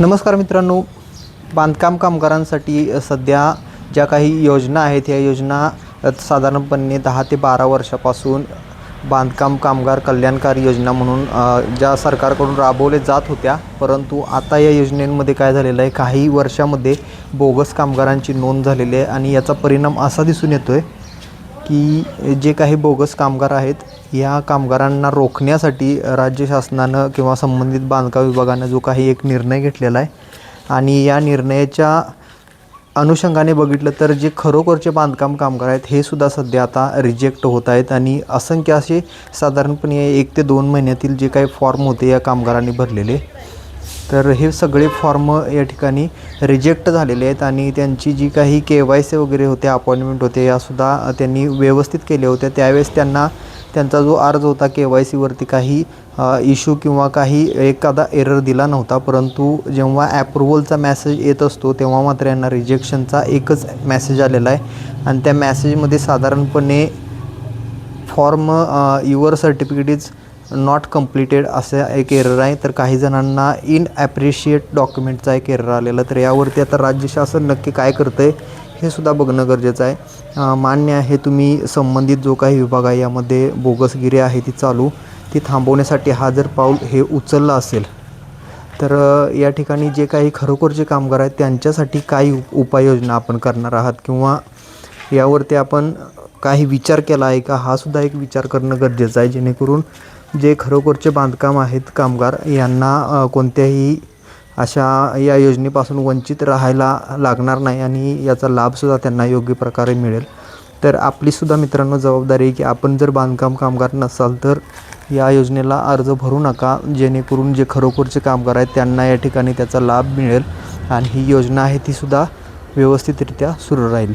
नमस्कार मित्रांनो बांधकाम कामगारांसाठी सध्या ज्या काही योजना आहेत या योजना साधारणपणे दहा ते बारा वर्षापासून बांधकाम कामगार कल्याणकारी योजना म्हणून ज्या सरकारकडून राबवले जात होत्या. परंतु आता या योजनेमध्ये काय झालेलं आहे काही वर्षामध्ये बोगस कामगारांची नोंद झालेली आहे आणि याचा परिणाम असा दिसून येतो आहे की जे काही बोगस कामगार आहेत या कामगारांना रोखण्यासाठी राज्य शासनानं किंवा संबंधित बांधकाम विभागानं जो काही एक निर्णय घेतलेला आहे आणि या निर्णयाच्या अनुषंगाने बघितलं तर जे खरोखरचे बांधकाम कामगार आहेत हे सुद्धा सध्या आता रिजेक्ट होत आहेत आणि असंख्य असे साधारणपणे एक ते दोन महिन्यातील जे काही फॉर्म होते या कामगारांनी भरलेले. तर हे सगळे फॉर्म या ठिकाणी रिजेक्ट झालेले आहेत आणि त्यांची जी काही के वाय सी वगैरे होते अपॉइंटमेंट होते यासुद्धा त्यांनी व्यवस्थित केल्या होत्या त्यावेळेस त्यांना त्यांचा जो अर्ज होता के वाय सीवरती काही इश्यू किंवा काही एखादा एरर दिला नव्हता. परंतु जेव्हा ॲप्रुव्हलचा मॅसेज येत असतो तेव्हा मात्र यांना रिजेक्शनचा एकच मॅसेज आलेला आहे. आणि त्या मॅसेजमध्ये साधारणपणे form your certificate is not completed असं एक एरर आहे. तर काही जणांना इन ॲप्रिशिएट डॉक्युमेंटचा एक एरर आलेला. तर यावरती आता राज्य शासन नक्की काय करतं आहे हे सुद्धा बघणं गरजेचं आहे. मान्य आहे तुम्ही संबंधित जो काही विभाग आहे यामध्ये बोगसगिरी आहे ती चालू. ती थांबवण्यासाठी हा जर पाऊल हे उचललं असेल. तर या ठिकाणी जे काही खरोखरचे कामगार आहेत त्यांच्यासाठी काही उप उपाययोजना आपण करणार आहात किंवा यावरती आपण काही विचार केला आहे का हा सुद्धा एक विचार करणं गरजेचं आहे. जेणेकरून जे खरोखरचे बांधकाम आहेत कामगार यांना कोणत्याही अशा या योजनेपासून वंचित राहायला लागणार नाही आणि याचा लाभसुद्धा त्यांना योग्य प्रकारे मिळेल. तर आपलीसुद्धा मित्रांनो जबाबदारी आहे की आपण जर बांधकाम कामगार नसाल तर या योजनेला अर्ज भरू नका जेणेकरून जे खरोखरचे कामगार आहेत त्यांना या ठिकाणी त्याचा लाभ मिळेल आणि ही योजना आहे तीसुद्धा व्यवस्थितरित्या सुरू राहील.